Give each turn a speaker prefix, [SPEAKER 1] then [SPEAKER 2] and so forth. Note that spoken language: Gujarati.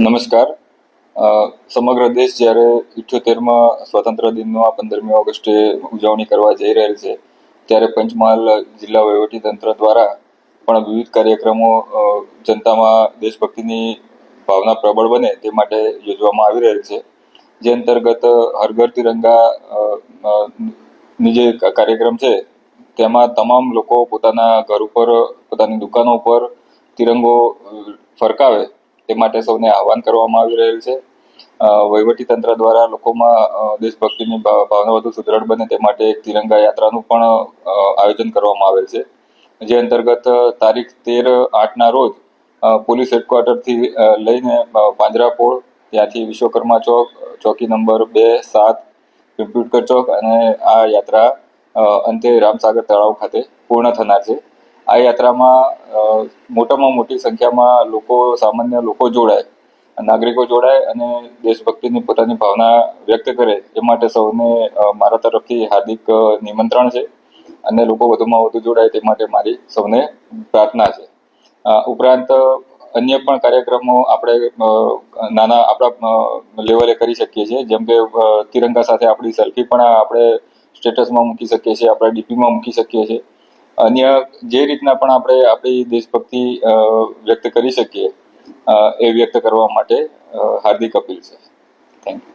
[SPEAKER 1] નમસ્કાર. સમગ્ર દેશ જ્યારે ઇઠ્યોતેરમાં સ્વતંત્ર દિનનો આ પંદરમી ઓગસ્ટે ઉજવણી કરવા જઈ રહેલ છે, ત્યારે પંચમહાલ જિલ્લા તંત્ર દ્વારા પણ વિવિધ કાર્યક્રમો જનતામાં દેશભક્તિની ભાવના પ્રબળ બને તે માટે યોજવામાં આવી રહેલ છે. જે અંતર્ગત હરઘર તિરંગા ની જે કાર્યક્રમ છે, તેમાં તમામ લોકો પોતાના ઘર ઉપર, પોતાની દુકાનો ઉપર તિરંગો ફરકાવે તે માટે સૌને આહવાન કરવામાં આવી રહેલ છે. વહીવટી તંત્ર દ્વારા લોકોમાં દેશભક્તિની ભાવ- ભાવના વધુ સુદૃઢ બને તે માટે એક તિરંગા યાત્રાનું પણ આયોજન કરવામાં આવેલ છે. જે અંતર્ગત તારીખ તેર આઠના રોજ પોલીસ હેડક્વાર્ટરથી લઈને પાંજરાપોળ ત્યાંથી વિશ્વકર્મા ચોક, ચોકી નંબર બે સાત પીપળુટકર ચોક અને આ યાત્રા અંતે રામસાગર તળાવ ખાતે પૂર્ણ થનાર છે. આ યાત્રામાં મોટામાં મોટી સંખ્યામાં લોકો, સામાન્ય લોકો જોડાય, નાગરિકો જોડાય અને દેશભક્તિની પોતાની ભાવના વ્યક્ત કરે એ માટે સૌને મારા તરફથી હાર્દિક નિમંત્રણ છે અને લોકો વધુમાં વધુ જોડાય તે માટે મારી સૌને પ્રાર્થના છે. ઉપરાંત, અન્ય પણ કાર્યક્રમો આપણે નાના આપણા લેવલે કરી શકીએ છીએ. જેમ કે તિરંગા સાથે આપણી સેલ્ફી પણ આપણે સ્ટેટસમાં મૂકી શકીએ છીએ, આપણે ડીપીમાં મૂકી શકીએ છીએ. અન્ય જે રીતના પણ આપણે આપણી દેશભક્તિ વ્યક્ત કરી શકીએ એ વ્યક્ત કરવા માટે હાર્દિક અપીલ છે. Thank you